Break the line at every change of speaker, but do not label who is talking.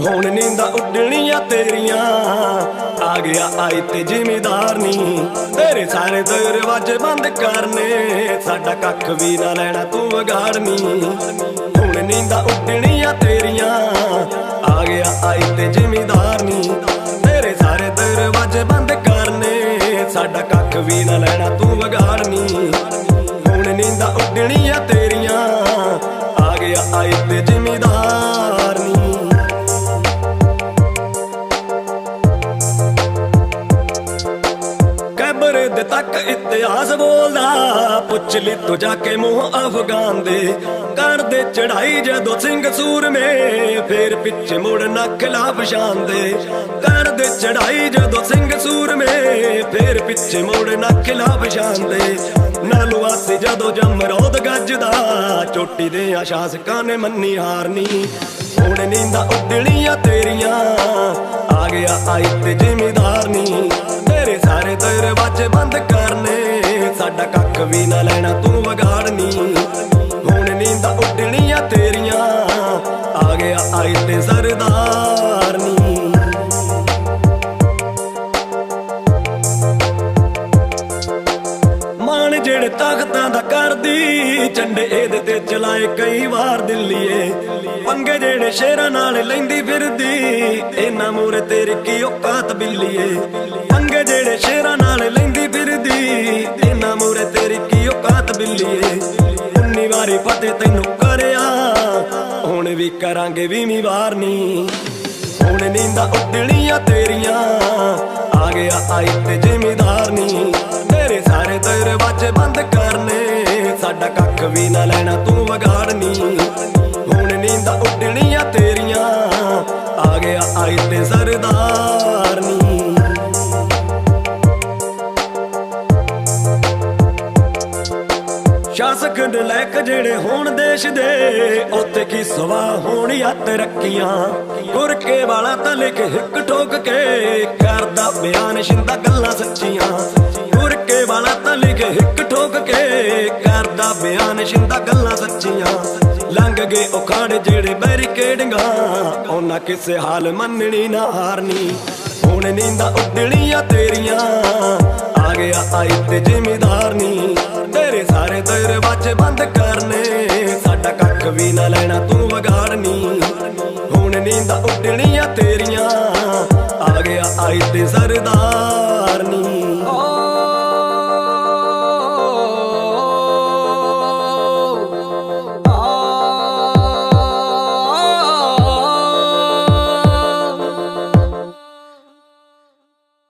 ਹੁਣ ਨੀਂਦਾਂ ਉੱਡਣੀਆਂ ਤੇਰੀਆਂ। ਆ ਗਿਆ ਆਈ ਤੇ ਜ਼ਿਮੀਦਾਰ ਨੀ। ਤੇਰੇ ਸਾਰੇ ਦਰਵਾਜ਼ੇ ਬੰਦ ਕਰਨੇ। ਸਾਡਾ ਕੱਖ ਵੀ ਨਾ ਲੈਣਾ ਤੂੰ ਵਿਗਾੜਨੀ ਹੁਣ ਨੀਂਦਾਂ ਉੱਡਣੀਆਂ ਤੇਰੀਆਂ। ਆ ਗਿਆ ਆਈ ਤੇ ਜ਼ਿਮੀਦਾਰ ਨੀ। ਤੇਰੇ ਸਾਰੇ ਦਰਵਾਜ਼ੇ ਬੰਦ ਕਰਨੇ। ਸਾਡਾ ਕੱਖ ਵੀ ਨਾ ਲੈਣਾ ਤੂੰ ਵਿਗਾੜਨੀ ਹੁਣ ਨੀਂਦਾਂ ਉੱਡਣੀਆਂ ਤੇਰੀਆਂ। ਆ ਗਿਆ ਆਈ ਇਤਿਹਾਸ ਬੋਲਦਾ, ਪੁੱਛ ਲਈ ਤੋ ਜਾ ਕੇ ਮੂੰਹ ਅਫਗਾਨ ਦੇ। ਕਰਦੇ ਚੜਾਈ ਜਦੋਂ ਸਿੰਘ ਸੂਰਮੇ, ਫੇਰ ਪਿੱਛੇ ਮੁੜ ਨਾ ਖਿਲਾਫ ਸ਼ਾਨ ਦੇ। ਕਰਦੇ ਚੜਾਈ ਜਦੋਂ ਸਿੰਘ ਸੂਰਮੇ, ਫੇਰ ਪਿੱਛੇ ਮੁੜ ਨਾ ਖਿਲਾਫ ਸ਼ਾਨ ਦੇ। ਨਾਲੂ ਆਸੇ ਜਦੋਂ ਜਮਰੋਦ ਗੱਜਦਾ, ਚੋਟੀ ਦੇ ਆਸ਼ਾਸਕਾਂ ਨੇ ਮੰਨੀ ਹਾਰਨੀ। ਹੁਣ ਨੀਂਦਾਂ ਉੱਡਣੀਆਂ ਤੇਰੀਆਂ, ਆ ਗਿਆ ਆਈ ਤੇ ਜ਼ਿਮੀਦਾਰ ਨੀ ਤੇਰੇ ਸਾਰੇ ਬੰਦ ਕਰਨੇ। ਸਾਡਾ ਕੱਖ ਵੀ ਨਾ ਲੈਣਾ, ਤੂੰ ਵਿਗਾੜਨੀ। ਹੁਣ ਨੀਂਦਾਂ ਉੱਡਣੀਆਂ ਤੇਰੀਆਂ। ਆ ਗਿਆ ਆਈ ਤੇ ਸਰਦਾਰ ਜਿਹੜੇ ਤਖਤਾਂ ਦਾ ਕਰਦੀ ਚੰਡੇ ਇਹਦੇ ਤੇ ਚਲਾਏ ਕਈ ਵਾਰ ਦਿੱਲੀਏ। ਪੰਗੇ ਜਿਹੜੇ ਸ਼ੇਰਾਂ ਨਾਲ ਲੈਂਦੀ ਫਿਰਦੀ, ਇਹਨਾਂ ਮੂਰੇ ਤੇਰੀ ਕੀ ਔਕਾਤ ਬਿੱਲੀਏ। ਪੰਗੇ ਜਿਹੜੇ ਸ਼ੇਰਾਂ ਨਾਲ ਲੈਂਦੀ ਫਿਰਦੀ, ਇਹਨਾਂ ਮੂਰੇ ਤੇਰੀ ਕੀ ਔਕਾਤ ਬਿੱਲੀਏ। ਉੰਨੀ ਵਾਰੀ ਫਤਿਹ ਤੈਨੂੰ ਕਰਿਆ, ਹੁਣ ਵੀ ਕਰਾਂਗੇ ਵੀਵੀਂ ਵਾਰ ਨੀ। ਹੁਣ ਨੀਂਦਾਂ ਉੱਡਣੀਆਂ ਤੇਰੀਆਂ, ਆ ਗਿਆ ਆਈ ਤੇ ਜ਼ਿਮੀਦਾਰ ਨੀ। ਦਰਵਾਜ਼ੇ ਬੰਦ ਕਰਨੇ। ਸਾਡਾ ਕੱਖ ਵੀ ਨਾ ਲੈਣਾ, ਤੂੰ ਵਿਗਾੜਨੀ। ਹੁਣ ਨੀਂਦਾਂ ਉੱਡਣੀਆਂ ਤੇਰੀਆਂ। ਆ ਗਿਆ ਆਈ ਤੇ ਸਰਦਾਰ ਨੀ। ਸ਼ਾਸਕ ਨਲਾਇਕ ਜਿਹੜੇ ਹੋਣ ਦੇਸ਼ ਦੇ, ਉੱਥੇ ਕੀ ਸਵਾ ਹੋਣ ਯੱਤ ਰੱਖੀਆਂ। ਗੁਰਕੇ ਵਾਲਾ ਤਾਂ ਲਿਖ ਹਿੱਕ ਠੋਕ ਕੇ, ਕਰਦਾ ਬਿਆਨ, ਸ਼ਿੰਦਾ ਗੱਲਾਂ ਸੱਚੀਆਂ। ਵਾਲਾ ਹਿੱਕ ਠੋਕ ਕੇ ਕਰਦਾ ਬਿਆਨ, ਸ਼ਿੰਦਾ ਗੱਲਾਂ ਸੱਚੀਆਂ। ਲੰਘ ਗਏ ਉਖਾੜ ਜਿਹੜੇ ਬੈਰੀਕੇਡਾਂ ਉਹਨਾਂ ਕਿਸੇ ਹਾਲ ਮੰਨਣੀ ਨਾ ਹਾਰਨੀ। ਹੁਣ ਨੀਂਦਾ ਉੱਡਣੀਆਂ ਤੇਰੀਆਂ। ਆ ਗਿਆ ਆਈ ਤੇ ਜ਼ਿਮੀਦਾਰਨੀ। ਤੇਰੇ ਸਾਰੇ ਦਰਵਾਜ਼ੇ ਬੰਦ ਕਰਨੇ। ਸਾਡਾ ਕੱਖ ਵੀ ਨਾ ਲੈਣਾ ਤੂੰ ਵਿਗਾੜਨੀ। ਹੁਣ ਨੀਂਦਾ ਉੱਡਣੀਆਂ ਤੇਰੀਆਂ। ਆ ਗਿਆ ਆਈ ਤੇ ਸਰਦਾਰਨੀ।